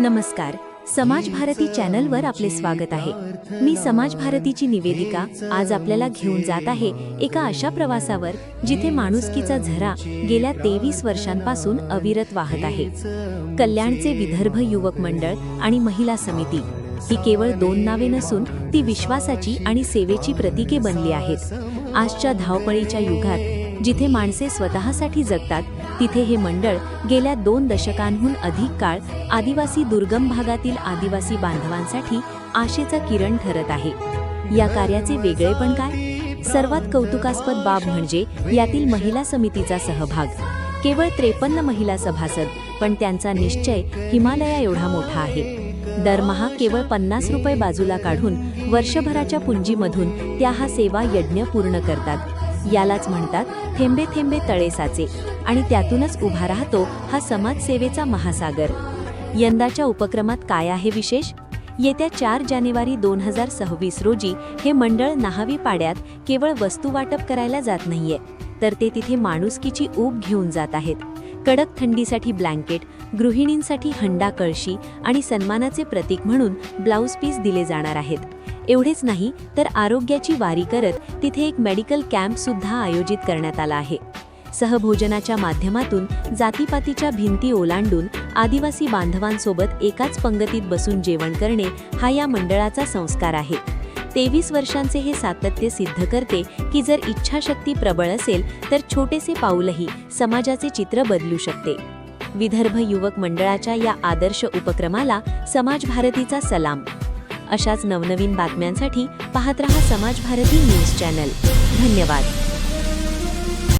नमस्कार समाज भारती चॅनलवर आपले स्वागत आहे. मी समाज भारतीची निवेदिका आज आपल्याला घेऊन जात आहे एका अशा प्रवासावर जिथे माणुसकीचा झरा गेल्या तेवीस वर्षांपासून अविरत वाहत आहे. कल्याणचे विदर्भ युवक मंडळ आणि महिला समिती ही केवळ दोन नावे नसून ती विश्वासाची आणि सेवेची प्रतीके बनली आहेत. आजच्या धावपळीच्या युगात जिथे माणसे स्वतःसाठी जगतात तिथे हे मंडळ गेल्या दोन दशकांहून अधिक काळ आदिवासी दुर्गम भागातील आदिवासी बांधवांसाठी आशेचा किरण ठरत आहे. या कार्याचे वेगळेपण काय? सर्वात कौतुकास्पद बाब म्हणजे यातील महिला समितीचा सहभाग. केवळ त्रेपन्न महिला सभासद पण त्यांचा निश्चय हिमालया एवढा मोठा आहे. दरमहा केवळ पन्नास रुपये बाजूला काढून वर्षभराच्या पुंजीमधून त्या हा सेवा यज्ञ पूर्ण करतात. यालाच म्हणतात थेंबे थेंबे तळे साचे. आणि त्यातूनच उभा राहतो हा समाजसेवेचा महासागर. यंदाच्या उपक्रमात काय आहे विशेष? येत्या चार जानेवारी दोन हजार सव्वीस रोजी हे मंडळ नाहावी पाड्यात केवळ वस्तू वाटप करायला जात नाहीये तर ते तिथे माणुसकीची ऊब घेऊन जात आहेत. कडक थंडीसाठी ब्लँकेट गृहिणींसाठी हंडा कळशी आणि सन्मानाचे प्रतीक म्हणून ब्लाऊज पीस दिले जाणार आहेत. एवढेच नाही तर आरोग्याची वारी करत तिथे एक मेडिकल कॅम्प सुद्धा आयोजित करण्यात आला आहे. सहभोजनाच्या माध्यमातून जातीपातीच्या भिंती ओलांडून आदिवासी बांधवांसोबत एकाच पंगतीत बसून जेवण करणे हा या मंडळाचा संस्कार आहे. तेवीस वर्षांचे हे सातत्य सिद्ध करते की जर इच्छाशक्ती प्रबळ असेल तर छोटेसे पाऊलही समाजाचे चित्र बदलू शकते. विदर्भ युवक मंडळाच्या या आदर्श उपक्रमाला समाज भारतीचा सलाम. अशाच नवनवीन बातम्यांसाठी पाहत रहा समाज भारती न्यूज चॅनल. धन्यवाद.